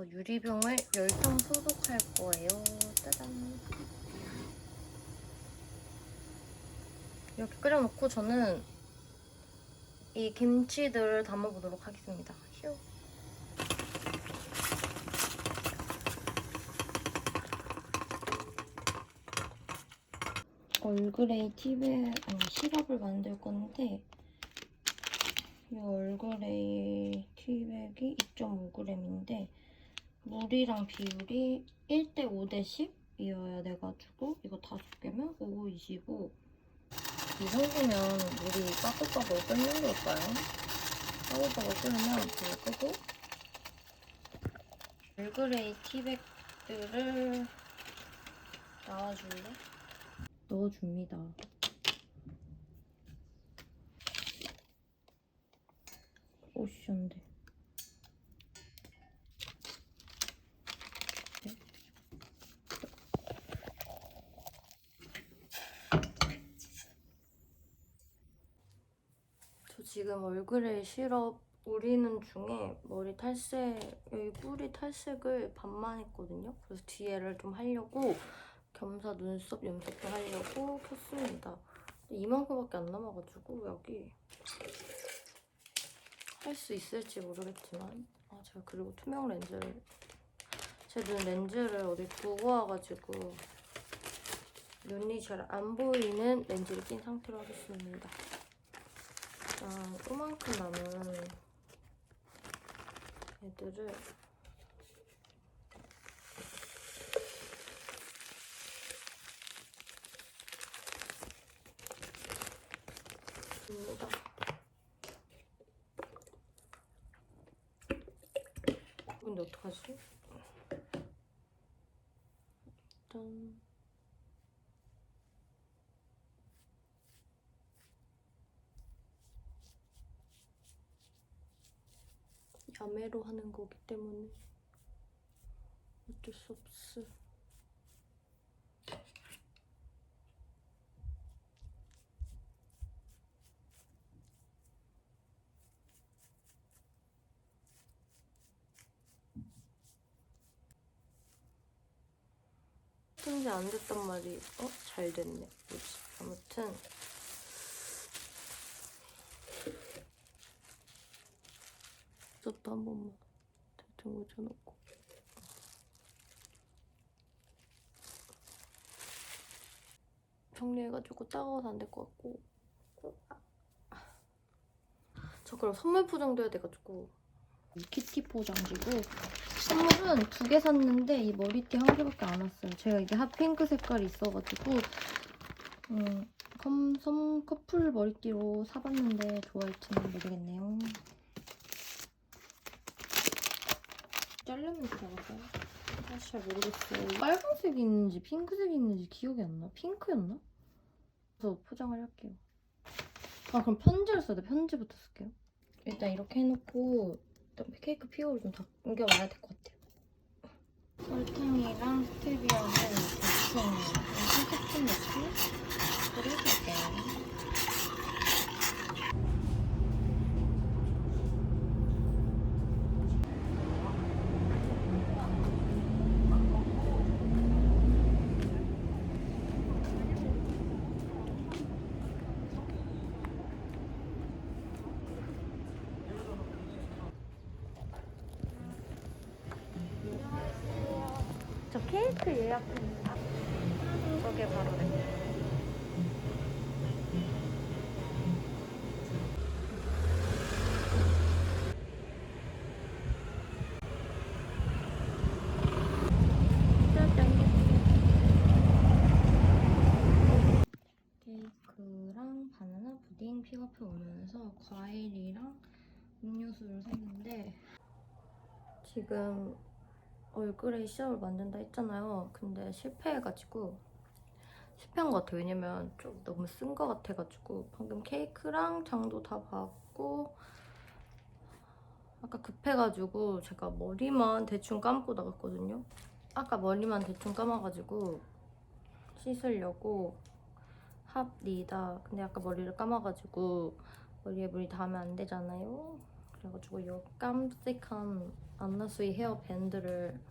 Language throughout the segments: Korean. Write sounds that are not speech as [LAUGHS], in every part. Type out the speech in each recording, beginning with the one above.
저 유리병을 열성 소독할 거예요. 짜잔. 이렇게 끓여놓고 저는 이 김치들을 담아보도록 하겠습니다. 휴. 얼그레이 티백 아니 시럽을 만들 건데 이 얼그레이 티백이 2.5g인데 물이랑 비율이 1대 5대 10이어야 돼가지고 이거 다섯 개면 5, 25. 이 정도면 물이 빠글빠글 끓는 걸까요? 빠글빠글 끓으면 불을 끄고 얼그레이 티백들을 나와줄래? 넣어줍니다. 오션데. 네. 저 지금 얼굴에 시럽 우리는 중에 머리 탈색, 여기 뿌리 탈색을 반만 했거든요. 그래서 뒤에를 좀 하려고 겸사 눈썹 염색도 하려고 켰습니다. 이만큼밖에 안 남아가지고 여기 할 수 있을지 모르겠지만 아 제가 그리고 투명 렌즈를 제 눈 렌즈를 어디 두고 와가지고 눈이 잘 안 보이는 렌즈를 낀 상태로 하겠습니다. 일단 요만큼 남은 애들을 입니다. 근데 어떡하지? 일단 야매로 하는 거기 때문에 어쩔 수 없어. 현재 안 됐단 말이 어? 잘 됐네. 뭐지? 아무튼 젖도 한 번만 대충 묻혀놓고 정리해가지고 따가워서 안 될 것 같고 저 그럼 선물 포장도 해야 돼가지고 키티 포장지고 선물은 두 개 샀는데 이 머리띠 한 개밖에 안 왔어요. 제가 이게 핫핑크 색깔이 있어가지고 음, 컴섬 커플 머리띠로 사봤는데 좋아할지는 모르겠네요. 자르면 들어갈까요? 사실 잘 모르겠어요. 빨간색이 있는지 핑크색이 있는지 기억이 안 나. 핑크였나? 그래서 포장을 할게요. 아 그럼 편지를 써야 돼. 편지부터 쓸게요. 일단 이렇게 해놓고 일단 케이크 피오를 좀 당겨와야 될 것 같아요. 설탕이랑 스테비아는 대충 한 스푼 넣고 뿌려줄게요. 케이크 예약합니다. 저게 바로 네. 케이크랑 바나나 푸딩 픽업해 오면서 과일이랑 음료수를 샀는데 지금 얼그레이 시럽을 만든다 했잖아요. 근데 실패해가지고 실패한 것 같아요. 왜냐면 좀 너무 쓴 것 같아가지고 방금 케이크랑 장도 다 봤고 아까 급해가지고 제가 머리만 대충 감고 나갔거든요. 아까 머리만 대충 감아가지고 씻으려고 합니다. 근데 아까 머리를 감아가지고 머리에 물이 닿으면 안 되잖아요. 그래가지고 이 깜찍한 안나수이 헤어 밴드를 으.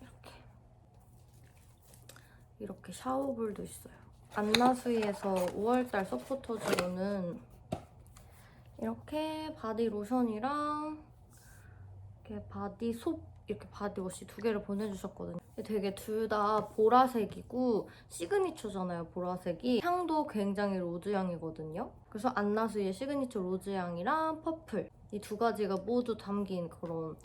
이렇게 이렇게 샤워볼도 있어요. 안나수이에서 5월달 서포터즈로는 이렇게 바디 로션이랑 이렇게 바디 솝 이렇게 바디워시 두 개를 보내주셨거든요. 되게 둘 다 보라색이고 시그니처잖아요, 보라색이. 향도 굉장히 로즈향이거든요. 그래서 안나수의 시그니처 로즈향이랑 퍼플 이 두 가지가 모두 담긴 그런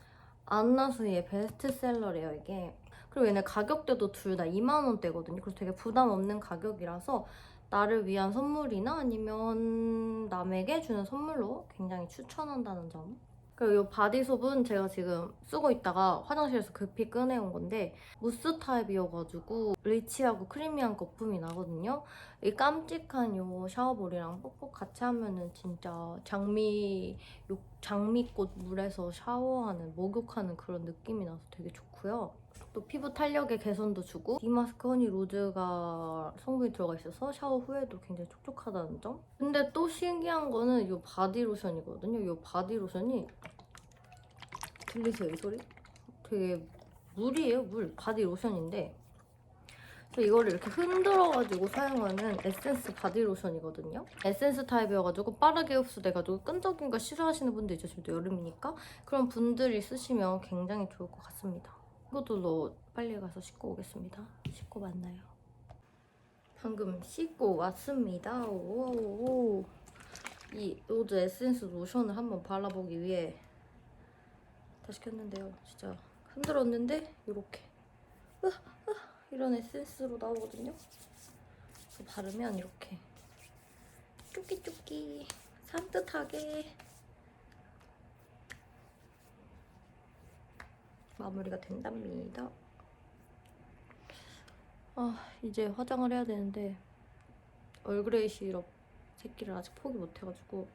안나수의 베스트셀러래요, 이게. 그리고 얘네 가격대도 둘 다 2만 원대거든요. 그래서 되게 부담 없는 가격이라서 나를 위한 선물이나 아니면 남에게 주는 선물로 굉장히 추천한다는 점. 그리고 이 바디솝은 제가 지금 쓰고 있다가 화장실에서 급히 꺼내온 건데 무스 타입이어가지고 리치하고 크리미한 거품이 나거든요. 이 깜찍한 이 샤워볼이랑 뻑뻑 같이 하면은 진짜 장미 요 장미꽃 물에서 샤워하는 목욕하는 그런 느낌이 나서 되게 좋고요. 또 피부 탄력에 개선도 주고 디마스크 허니 로즈가 성분이 들어가 있어서 샤워 후에도 굉장히 촉촉하다는 점. 근데 또 신기한 거는 이 바디 로션이거든요. 이 바디 로션이 들리세요 이 소리? 되게 물이에요 물 바디 로션인데 그래서 이거를 이렇게 흔들어가지고 사용하는 에센스 바디 로션이거든요. 에센스 타입이어가지고 빠르게 흡수돼가지고 끈적인 거 싫어하시는 분들 있죠. 지금도 여름이니까. 그런 분들이 쓰시면 굉장히 좋을 것 같습니다. 이것도 빨리 가서 씻고 오겠습니다. 씻고 만나요. 방금 씻고 왔습니다. 오, 이 로즈 에센스 로션을 한번 발라보기 위해 다시 켰는데요. 진짜 흔들었는데 이렇게 이런 에센스로 나오거든요. 바르면 이렇게 쭈끼쭈끼 산뜻하게 마무리가 된답니다. 아 이제 화장을 해야 되는데 얼그레이 시럽 새끼를 아직 포기 못해가지고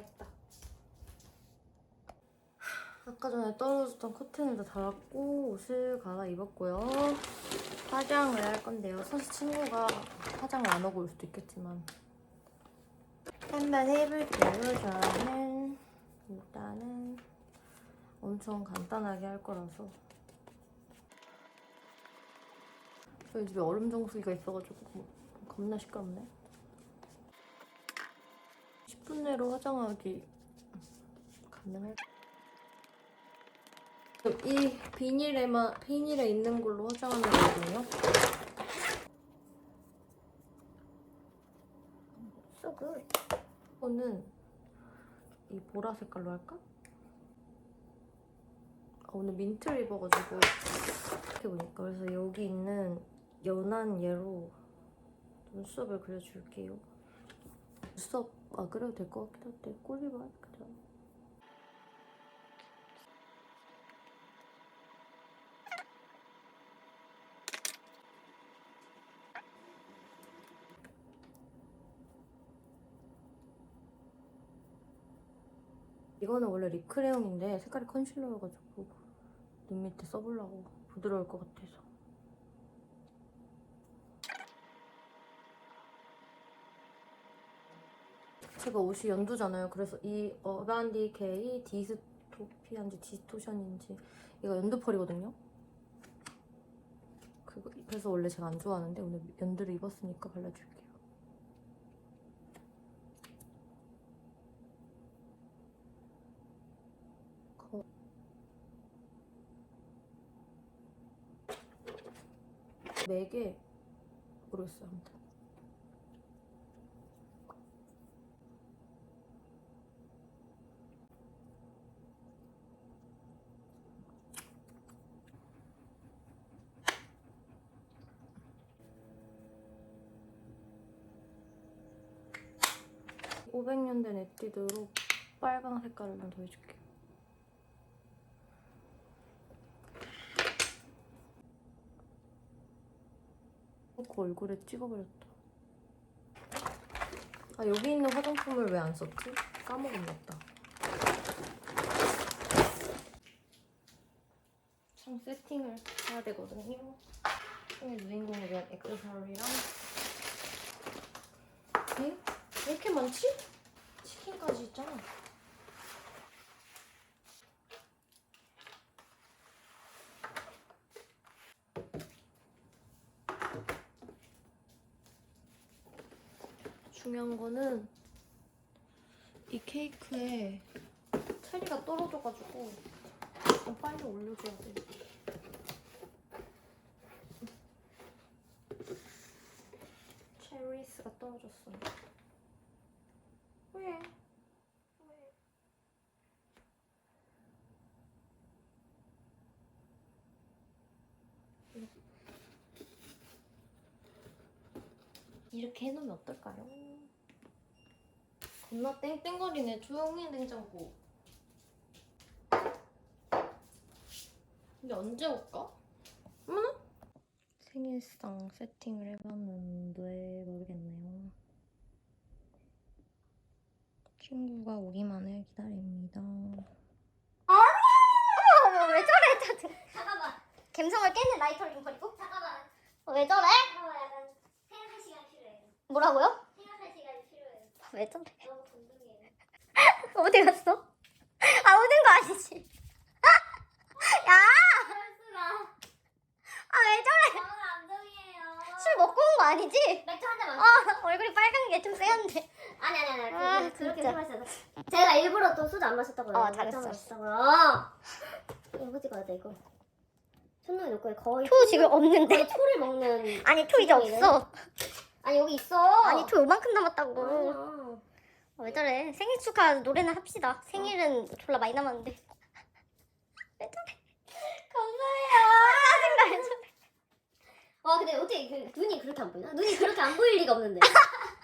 망했다. 아까 전에 떨어졌던 커튼을 다 달았고 옷을 갈아입었고요. 화장을 할 건데요. 사실 친구가 화장을 안 하고 올 수도 있겠지만 한번 해볼게요. 저는 일단은 엄청 간단하게 할 거라서 저희 집에 얼음 정수기가 있어가지고 겁나 시끄럽네. 10분 내로 화장하기 가능할 이 비닐에만 비닐에 있는 걸로 화장하는 거거든요. So good. 이거는 이 보라 색깔로 할까? 아, 오늘 민트를 입어가지고 이렇게 보니까 그래서 여기 있는 연한 얘로 눈썹을 그려줄게요. 눈썹 아 그래도 될 것 같긴 한데 꼴리만 그냥. 이거는 원래 립 크레용인데 색깔이 컨실러여가지고 눈 밑에 써보려고 부드러울 것 같아서 제가 옷이 연두잖아요. 그래서 이 어반디 케이 디스토피아인지 디스토션인지 이거 연두 펄이거든요. 그거, 그래서 원래 제가 안 좋아하는데 오늘 연두를 입었으니까 발라줄게요. 거- 맥에 모르겠어요 아무튼 500년대 네티드로 빨강 색깔을 좀 더해줄게. 그 얼굴에 찍어버렸다. 아 여기 있는 화장품을 왜 안 썼지? 까먹었나 보다. 참 세팅을 해야 되거든요. 오늘 주인공을 위한 액세서리랑 에? 왜 이렇게 많지? 치킨까지 있잖아. 중요한 거는 이 케이크에 체리가 떨어져가지고 좀 빨리 올려줘야 돼. 체리스가 떨어졌어. 왜? 왜? 이렇게 해놓으면 어떨까요? 겁나 땡땡거리네. 조용히 해, 냉장고. 근데 언제 올까? 어머나? 생일상 세팅을 해봤는데 모르겠네요. 친구가 오기만을 기다립니다. 어머 왜 저래 잠깐만 감성을 깨는 라이터를 좀 버리고 잠깐만 어, 왜 저래? 잠깐만 약간 생각할 시간 필요해요 뭐라고요? 생각할 시간이 필요해요 왜 저래? 너무 궁금해요 [LAUGHS] 어디 갔어? 아 오는 거 아니지? [LAUGHS] 야! 아 왜 저래? 저는 안정이에요 술 먹고 온 거 아니지? 맥주 한 잔 마셔 아 얼굴이 빨간 게좀 세한데 아니 아니 아니 아, 그, 그렇게 진짜. 생각했어요 제가 일부러 또 소주 안 마셨다고요 어, 잘했어. 안 마셨다고요 이거 찍어야 돼 이거 손놈이 놓고 거의 토 지금 없는데? 거의 토를 먹는 아니 토 이제 지금이네. 없어. 아니 여기 있어 아니 토 요만큼 남았다고. 아니야. 어, 왜 저래? 생일 축하 노래는 합시다. 생일은 졸라 많이 남았는데. 왜 저래? 감사해요 짜증나? 와 근데 어떻게 그 눈이 그렇게 안 보이나? 눈이 그렇게 안 보일 리가 없는데 [LAUGHS]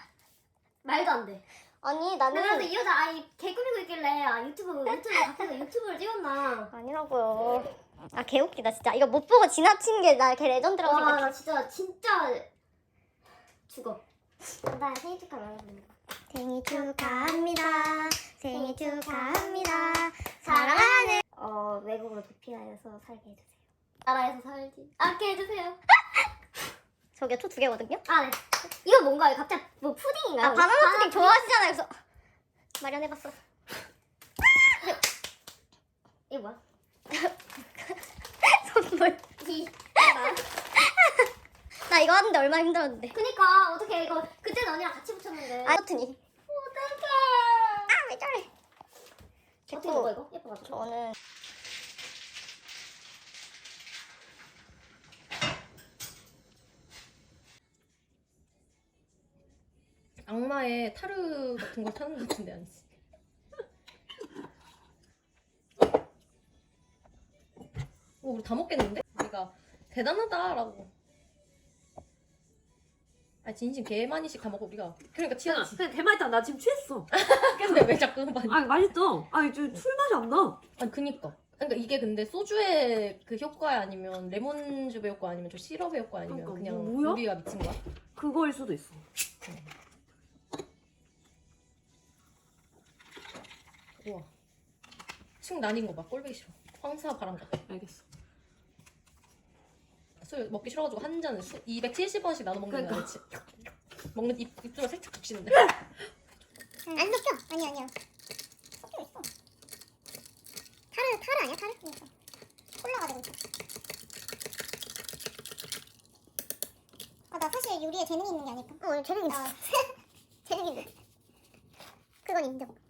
말도 안 돼 아니 나는 나는 이 여자 아니 개 꾸미고 있길래 아 유튜브 유튜브 밖에서 유튜브를 찍었나 아니라고요. 아 개웃기다 진짜. 이거 못 보고 지나친 게 나 개 레전드라고 와 생각해. 나 진짜 진짜 죽어 나 생일 축하 말해보니까 생일 축하합니다. 생일 축하합니다. 사랑하는 어 외국으로 도피하여서 살게 해주세요 나라에서 살지 않게 해주세요 저게 토두 개거든요. 아 네 이거 뭔가요? 갑자기 뭐 푸딩인가요? 아 바나나 푸딩 좋아하시잖아요. 그래서 마련해봤어. 이거 뭐야? [LAUGHS] 선물. 이 [LAUGHS] 나 이거 하는데 얼마나 힘들었는데. 그니까 어떻게 이거 그때는 언니랑 같이 붙였는데 아, 버튼이. 어떡해 아, 왜 저래? 어떻게 먹어 이거? 예뻐가지고 저는 악마의 타르 같은 걸 타는 것 같은데 아니지? 오, 우리 다 먹겠는데? 우리가 대단하다라고. 아 진심 개 많이씩 다 먹어 우리가. 그러니까 야, 취하지. 그냥 대맛이다. 나 지금 취했어. [LAUGHS] 근데 왜 자꾸 많이? 아, 맛있어. 아, 저술 맛이 안 나. 아니 그니까. 그러니까 이게 근데 소주의 그 효과야 아니면 레몬즙의 효과 아니면 저 시럽의 효과 아니면 그러니까 그냥 뭐-? 우리가 미친 거야? 그거일 수도 있어. 우와. 층 나뉜 거 봐. 꼴보기 싫어. 황사 바람 같아. 알겠어. 술 먹기 싫어가지고 한 잔을 수, 270원씩 나눠 먹는 거야. 그러니까. 그치? 먹는 입, 입술을 살짝 적시는데. 안 섞여. 아니 아니야. 섞여 있어. 타르 타르 아니야 타르? 콜라가 되고 있어. 아나 사실 요리에 재능이 있는 게 아닐까? 어 재능 있어. [LAUGHS] 재능 있는. 그건 인정.